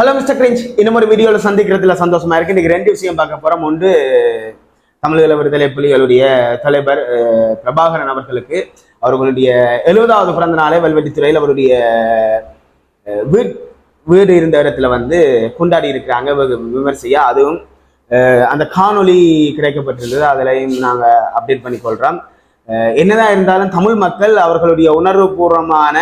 Hello mister cringe இன்னும் ஒரு வீடியோவில் சந்திக்கிறதுல சந்தோஷமா இருக்கு. இன்னைக்கு ரெண்டு விஷயம் பார்க்க போறோம். ஒன்று தமிழக விடுதலை புலிகளுடைய தலைவர் பிரபாகரன் அவர்களுக்கு. அவர்களுடைய எழுபதாவது பிறந்த நாளை வல்வெட்டித்துறையில் அவருடைய வீடு வீட் வீடு இருந்த இடத்துல வந்து கொண்டாடி இருக்கிறாங்க. விமர்சையா. அதுவும் அந்த காணொளி கிடைக்கப்பட்டிருந்தது. அதிலையும் நாங்கள் அப்டேட் பண்ணி கொள்கிறோம் என்னதான் இருந்தாலும் தமிழ் மக்கள் அவர்களுடைய உணர்வுபூர்வமான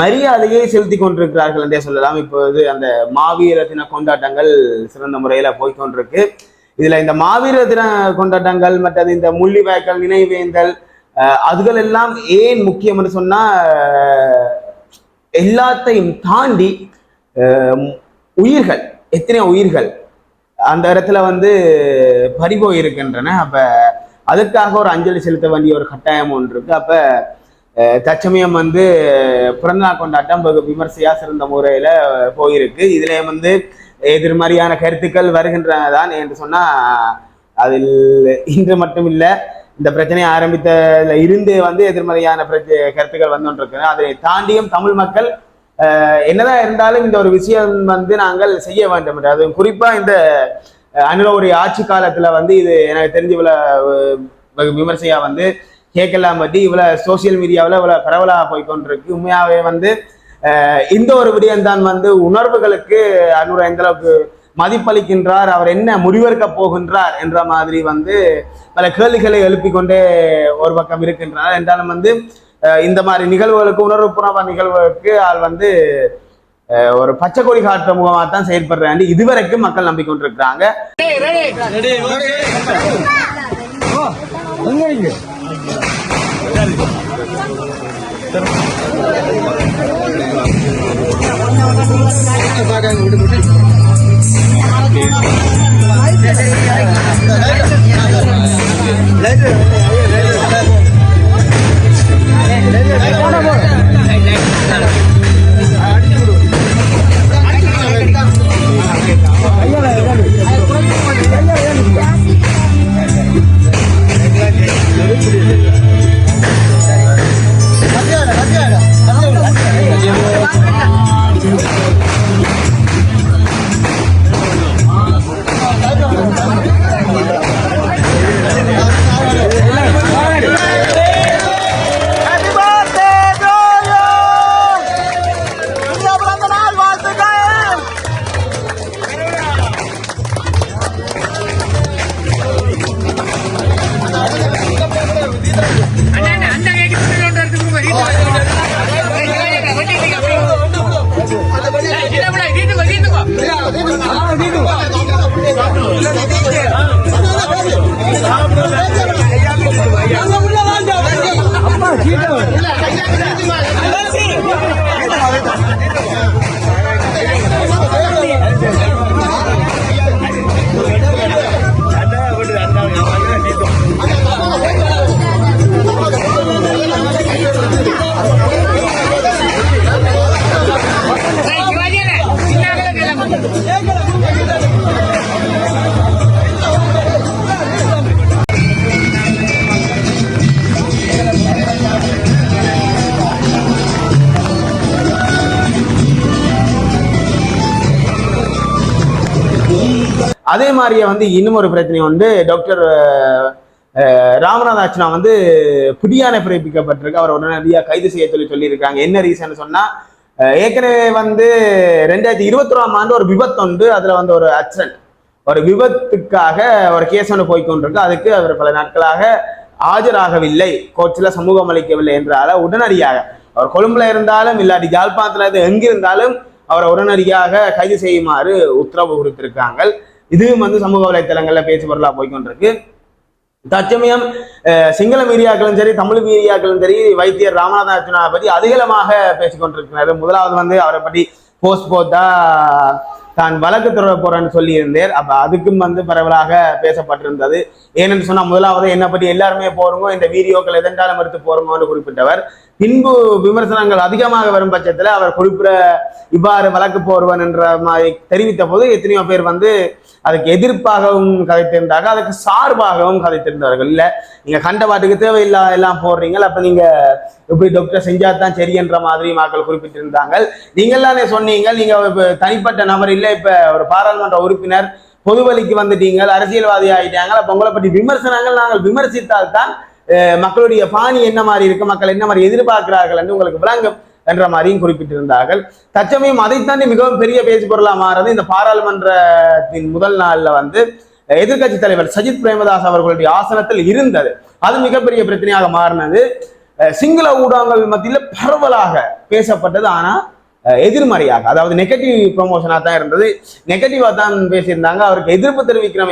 மரியாதையை செலுத்தி கொண்டிருக்கிறார்கள் என்றே சொல்லலாம். இப்போது அந்த மாவீர தின கொண்டாட்டங்கள் சிறந்த முறையில போய்க்கொண்டிருக்கு இதுல இந்த மாவீர தின கொண்டாட்டங்கள் மற்றது இந்த முள்ளிவாய்க்கால் நினைவேந்தல் அதுகள் எல்லாம் ஏன் முக்கியம் என்று சொன்னா எல்லாத்தையும் தாண்டி உயிர்கள் எத்தனை உயிர்கள் அந்த இடத்துல வந்து பறிபோய் இருக்கின்றன அப்ப அதுக்காக ஒரு அஞ்சலி செலுத்த வேண்டிய ஒரு கட்டாயம் ஒன்று இருக்கு. அப்ப தச்சமயம் வந்து பிறந்தநாள் கொண்டாட்டம் வெகு விமர்சையா சிறந்த முறையில போயிருக்கு. இதுல வந்து எதிர்மறையான கருத்துக்கள் வருகின்றன தான் என்று சொன்னா அதில் இன்று மட்டும் இல்லை இந்த பிரச்சனையை ஆரம்பித்ததுல இருந்து வந்து எதிர்மறையான பிரச்ச கருத்துக்கள் வந்து அதை தாண்டியும் தமிழ் மக்கள் என்னதான் இருந்தாலும் இந்த ஒரு விஷயம் வந்து நாங்கள் செய்ய வேண்டும் என்று. அது குறிப்பா இந்த அனிலோடைய ஆட்சி காலத்துல வந்து இது எனக்கு தெரிஞ்சு இவ்வளவு விமர்சையா வந்து கேட்கலாம் பற்றி இவ்வளவு சோசியல் மீடியாவில் இவ்வளவு பரவலாக போய்க்கொண்டிருக்கு. உண்மையாவே வந்து இந்த ஒரு விடயம்தான் வந்து உணர்வுகளுக்கு அனுர எந்த அளவுக்கு மதிப்பளிக்கின்றார். அவர் என்ன முடிவெடுக்க போகின்றார் என்ற மாதிரி வந்து பல கேள்விகளை எழுப்பிக் கொண்டே ஒரு பக்கம் இருக்கின்றனர் என்றாலும் வந்து இந்த மாதிரி நிகழ்வுகளுக்கு உணர்வுபூர்வ நிகழ்வுகளுக்கு ஆள் வந்து ஒரு பச்சை கொடி காட்டுற முகமாக தான் செயல்படுறாங்க இதுவரைக்கும் மக்கள் நம்பிக்கொண்டிருக்கிறாங்க. तर அதே மாதிரியே வந்து இன்னும் ஒரு பிரச்சனை வந்து டாக்டர் ராமநாத அர்ச்சனா வந்து புதியான பிறப்பிக்கப்பட்டிருக்கு. அவர் உடனடியாக கைது செய்ய சொல்லி சொல்லியிருக்காங்க. என்ன ரீசன் சொன்னா ஏற்கனவே வந்து ரெண்டாயிரத்தி இருபத்தொராம் ஆண்டு ஒரு விபத்து உண்டு. அதுல வந்து ஒரு ஆக்சிடென்ட் ஒரு விபத்துக்காக ஒரு கேஸ் ஒன்று போய்க்கொண்டிருக்கு அதுக்கு அவர் பல நாட்களாக ஆஜராகவில்லை. கோச்சில் சமூகம் அளிக்கவில்லை என்றால உடனடியாக. அவர் கொழும்புல இருந்தாலும் இல்லாட்டி ஜாழ்ப்பாணத்துல எங்கிருந்தாலும் அவரை உடனடியாக கைது செய்யுமாறு உத்தரவு கொடுத்திருக்காங்க இதுவும் வந்து சமூக வலைத்தளங்கள்ல பேச்சு பொருளா போய்க்கொண்டிருக்கு. தற்சமயம் சிங்கள மீடியாக்களும் சரி தமிழ் மீடியாக்களும் சரி வைத்தியர் ராமநாதன் அர்ஜுனாவை பற்றி அதிகமாக பேசிக்கொண்டிருக்கிறார். முதலாவது வந்து அவரை பற்றி போஸ்ட் போட்டா தான் வழக்கு தொடர போறேன்னு சொல்லியிருந்தேன். அப்ப அதுக்கும் வந்து பரவலாக பேசப்பட்டிருந்தது. ஏனென்று சொன்னா முதலாவது என்ன பற்றி எல்லாருமே போறோங்க இந்த வீடியோக்கள் எதென்றாலும் எடுத்து போறோங்கன்னு குறிப்பிட்டவர். பின்பு விமர்சனங்கள் அதிகமாக வரும் பட்சத்தில் அவர் குறிப்பிட இவ்வாறு வழக்கு போடுவன் என்ற மாதிரி தெரிவித்த போது எத்தனையோ பேர் வந்து அதுக்கு எதிர்ப்பாகவும் கதைத்திருந்தாங்க அதுக்கு சார்பாகவும் கதைத்திருந்தார்கள். இல்லை நீங்கள் கண்ட பாட்டுக்கு தேவையில்லா எல்லாம் போடுறீங்கள் அப்போ நீங்கள் இப்படி டாக்டர் செஞ்சால் தான் சரி என்ற மாதிரி மக்கள் குறிப்பிட்டிருந்தாங்க நீங்க எல்லாமே சொன்னீங்க நீங்கள் இப்போ தனிப்பட்ட நபர் இல்லை இப்போ ஒரு பாராளுமன்ற உறுப்பினர் பொதுவழிக்கு வந்துட்டீங்க அரசியல்வாதி ஆகிட்டாங்க அப்போ உங்களை பற்றி விமர்சனங்கள் நாங்கள் விமர்சித்தால் தான் மக்களுடைய பாணி என்ன மாதிரி இருக்கு மக்கள் என்ன மாதிரி எதிர்பார்க்கிறார்கள் என்று உங்களுக்கு விளங்கும் என்ற மாதிரியும் குறிப்பிட்டிருந்தார்கள். தற்சமயம் அதைத்தாண்டி மிகவும் பெரிய பேச்சு பொருளாக மாறது இந்த பாராளுமன்றத்தின் முதல் நாளில் வந்து எதிர்க்கட்சி தலைவர் சஜித் பிரேமதாஸ் அவர்களுடைய ஆசனத்தில் இருந்தது. அது மிகப்பெரிய பிரச்சனையாக மாறினது. சிங்கள ஊடகங்கள் மத்தியில் பரவலாக பேசப்பட்டது. ஆனால் எதிர்மறையாக அதாவது நெகட்டிவ் ப்ரொமோஷனாக தான் இருந்தது. நெகட்டிவாக தான் பேசியிருந்தாங்க. அவருக்கு எதிர்ப்பு தெரிவிக்கிற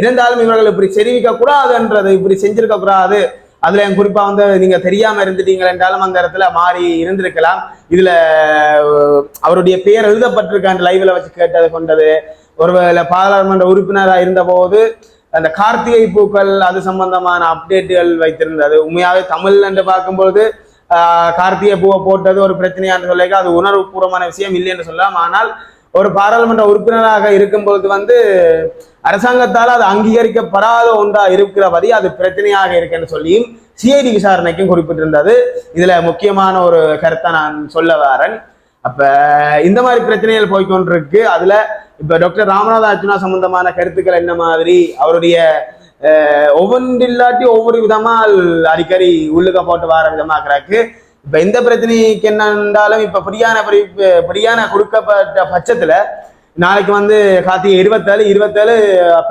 இருந்தாலும் இவர்கள் இப்படி தெரிவிக்க கூடாதுன்றது இப்படி செஞ்சிருக்க கூடாது அதுல என் குறிப்பா வந்து நீங்க தெரியாம இருந்துட்டீங்க என்றாலும் அந்த இடத்துல மாறி இருந்திருக்கலாம். இதுல அவருடைய பெயர் எழுதப்பட்டிருக்கான் லைவ்ல வச்சு கேட்டது கொண்டது. ஒருவேளை பாராளுமன்ற உறுப்பினராக இருந்தபோது அந்த கார்த்திகை பூக்கள் அது சம்பந்தமான அப்டேட்டுகள் வைத்திருந்தது. உண்மையாவே தமிழ் என்று பார்க்கும்போது கார்த்திகை பூவை போட்டது ஒரு பிரச்சனையான்னு சொல்லிக்க அது உணர்வுபூர்வமான விஷயம் இல்லை என்று சொல்லலாம். ஆனால் ஒரு பாராளுமன்ற உறுப்பினராக இருக்கும்போது வந்து அரசாங்கத்தால் அது அங்கீகரிக்கப்படாத ஒன்றா இருக்கிறபடி அது பிரச்சனையாக இருக்குன்னு சொல்லியும் சிஐடி விசாரணைக்கும் குறிப்பிட்டிருந்தது. இதுல முக்கியமான ஒரு கருத்தை நான் சொல்ல வரேன். அப்ப இந்த மாதிரி பிரச்சனைகள் போய்க்கொண்டிருக்கு. அதுல இப்ப டாக்டர் ராமநாத அர்ஜுனா சம்பந்தமான கருத்துக்கள் என்ன மாதிரி? அவருடைய ஒவ்வொன்று இல்லாட்டி ஒவ்வொரு விதமாக அடிக்கடி உள்ளுக்க போட்டு வர விதமாக்குறாக்கு இப்போ எந்த பிரச்சனைக்கு என்னன்றாலும் இப்ப பிரியாண பிரியாண கொடுக்கப்பட்ட பட்சத்தில் நாளைக்கு வந்து கார்த்திகை இருபத்தேழு இருபத்தேழு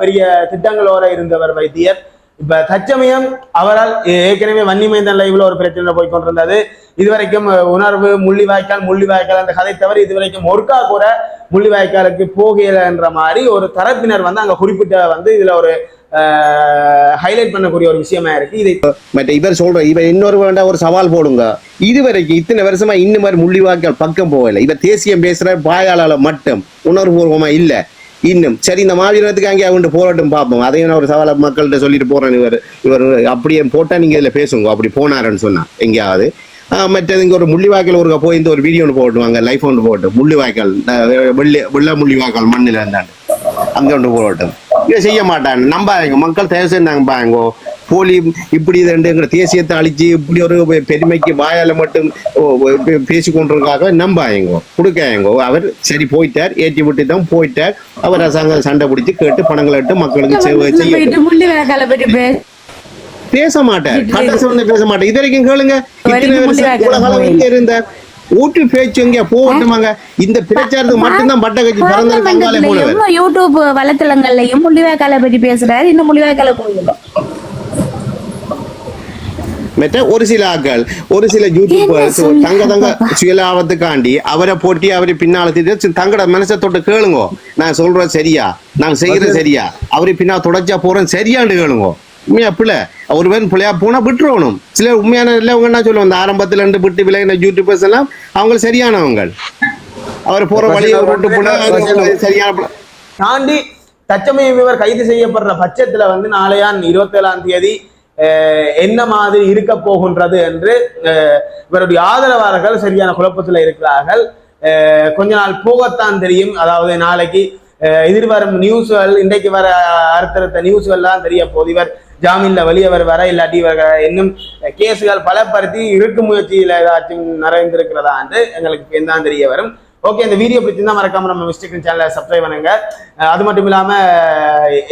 பெரிய திட்டங்களோட இருந்தவர் வைத்தியர். இப்ப தச்சமயம் அவரால் ஏற்கனவே வன்னிமைந்தன் லைவ்ல ஒரு பிரச்சனை போய் கொண்டிருந்தது. இதுவரைக்கும் உணர்வு முள்ளிவாய்க்கால் முள்ளிவாய்க்கால் அந்த கதை தவிர இதுவரைக்கும் ஒருக்கா கூட முள்ளிவாய்க்காலுக்கு போகலன்ற மாதிரி ஒரு தரப்பினர் வந்து அங்க குறிப்பிட்ட வந்து இதுல ஒரு ஹைலைட் பண்ணக்கூடிய ஒரு விஷயமா இருக்கு. இதை மற்ற இவர் சொல்ற இவர் இன்னொரு வேண்டாம் ஒரு சவால் போடுங்க. இதுவரைக்கும் இத்தனை வருஷமா இன்னும் மாதிரி முள்ளிவாய்க்கால் பக்கம் போகல. இவர் தேசியம் பேசுற வாயாளால மட்டும் உணர்வுபூர்வமா இல்ல. இன்னும் சரி இந்த மாவீரத்துக்கு அங்கே அவங்க போராட்டம் பார்ப்போம். அதையும் நான் ஒரு சவாலை மக்கள்கிட்ட சொல்லிட்டு போறேன் இவர். இவர் அப்படியே போட்டா நீங்க இதுல பேசுங்க. அப்படி போனாருன்னு சொன்னா எங்கேயாவது. இங்க ஒரு முள்ளிவாய்க்கால் ஒரு போய் இந்த ஒரு வீடியோ ஒன்று போட்டுவாங்க லைஃப் ஒன்று போட்டு. முள்ளிவாய்க்கால் அஹ் வெள்ளை வெள்ள முள்ளிவாய்க்கால் மண்ணில் இருந்தாண்டு அங்க ஒன்று போராட்டம் இதை செய்ய மாட்டாங்க. நம்பாங்க மக்கள் தயவு செய்து நம்பாங்க போலி இப்படி இதுங்கிற தேசியத்தை அழிச்சு இப்படி ஒரு பெருமைக்கு வாயால மட்டும் பேசி கொண்டிருக்காக நம்பாயங்கோ கொடுக்காயங்கோ அவர் சரி போயிட்டார். ஏற்றி விட்டு தான் போயிட்டார். அவர் அரசாங்கம் சண்டை பிடிச்சு கேட்டு பணங்களை இட்டு மக்களுக்கு செய்ய செய்ய போயிட்டு முள்ளி வேக்கால பற்றி பேச மாட்டார் கடைசி வந்து பேச மாட்டார் இது வரைக்கும் கேளுங்க இத்தனை வருஷம் இருந்தார் ஊட்டு பேச்சு எங்க? போகட்டுமாங்க? இந்த பிரச்சாரத்துக்கு மட்டும்தான் பட்ட கட்சி பிறந்த கங்காலே போனவர். பார்லமெண்ட்லயும் யூடியூப் வலைத்தளங்கள்லயும் முள்ளிவாய்க்கால பற்றி பேசுறாரு. இன்னும் முள்ளிவாய்க்கால போயிடும் மற்ற ஒரு சில ஆட்கள் ஒரு சில யூடியூபர்ஸ்? தங்க தங்க சுயலாபத்துக்காண்டி அவரை போட்டி அவரை பின்னால தங்கட மனசை தொட்டு கேளுங்க. நான் சொல்றது சரியா? நான் செய்யறது சரியா? அவரை பின்னால் தொடர்ச்சியா போறேன் சரியாண்டு கேளுங்க. உண்மையா பிள்ளை? ஒரு பேர் பிள்ளையா போனா விட்டுறணும் சில உண்மையான இல்லவங்க என்ன சொல்லுவாங்க? இந்த ஆரம்பத்துல இருந்து விட்டு விலகின யூடியூபர்ஸ் எல்லாம் அவங்க சரியானவங்க அவர் போற வழியை விட்டு போனா அவங்க சரியான. தாண்டி தச்சமயம் இவர் கைது செய்யப்படுற பட்சத்துல வந்து நாளையான் இருபத்தேழாம் தேதி அஹ், என்ன மாதிரி இருக்க போகின்றது என்று அஹ், இவருடைய ஆதரவாளர்கள் சரியான குழப்பத்துல இருக்கிறார்கள். கொஞ்ச நாள் போகத்தான் தெரியும். அதாவது நாளைக்கு எதிர்வரும் நியூஸ்கள் இன்றைக்கு வர அடுத்தடுத்த நியூஸ்கள்லாம் தெரிய போகுது இவர் ஜாமீன்ல வெளியே வர இல்லாட்டி வர இன்னும் கேஸுகள் பலப்படுத்தி இருக்கு முயற்சியில ஏதாச்சும் நிறைந்திருக்கிறதா என்று எங்களுக்கு தான் தெரிய வரும். ஓகே இந்த வீடியோ பிடிச்சிருந்தா மறக்காம நம்ம மிஸ்டேக் சேனலை சப்ஸ்கிரைப் பண்ணுங்க. அது மட்டும் இல்லாம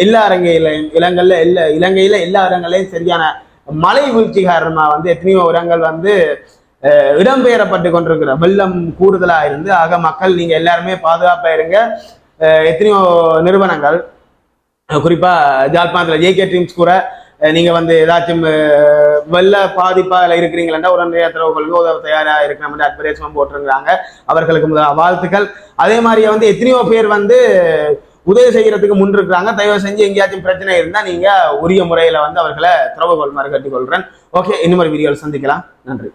எல்லா அரங்கையில இலங்கையில எல்லா இலங்கையில எல்லா இடங்களையும் சரியான மழை வீழ்ச்சி காரணமா வந்து எத்தனையோ இடங்கள் வந்து இடம்பெயரப்பட்டு கொண்டிருக்கிற வெள்ளம் கூடுதலா இருந்து ஆக மக்கள் நீங்க எல்லாருமே பாதுகாப்பா இருங்க. எத்தனையோ நிறுவனங்கள் குறிப்பா குறிப்பா ஜாழ்ப்பாணத்துல ஜேகே டீம்ஸ் கூட நீங்கள் நீங்க வந்து ஏதாச்சும் வெள்ள பாதிப்பால இருக்கிறீங்களா உடனடியாக திறவுகளுக்கு உதவ தயாரா இருக்கிற மாதிரி அட்வர்டைஸ்மெண்ட் போட்டிருக்கிறாங்க. அவர்களுக்கு முதல் வாழ்த்துக்கள். அதே மாதிரி வந்து எத்தனையோ பேர் வந்து உதவி செய்யறதுக்கு முன் இருக்கிறாங்க. தயவு செஞ்சு எங்கேயாச்சும் பிரச்சனை இருந்தா நீங்க உரிய முறையில வந்து அவர்களை திறவு கொள்மாறு கட்டிக்கொள்றேன். ஓகே இன்னும் ஒரு வீடியோவில் சந்திக்கலாம். நன்றி.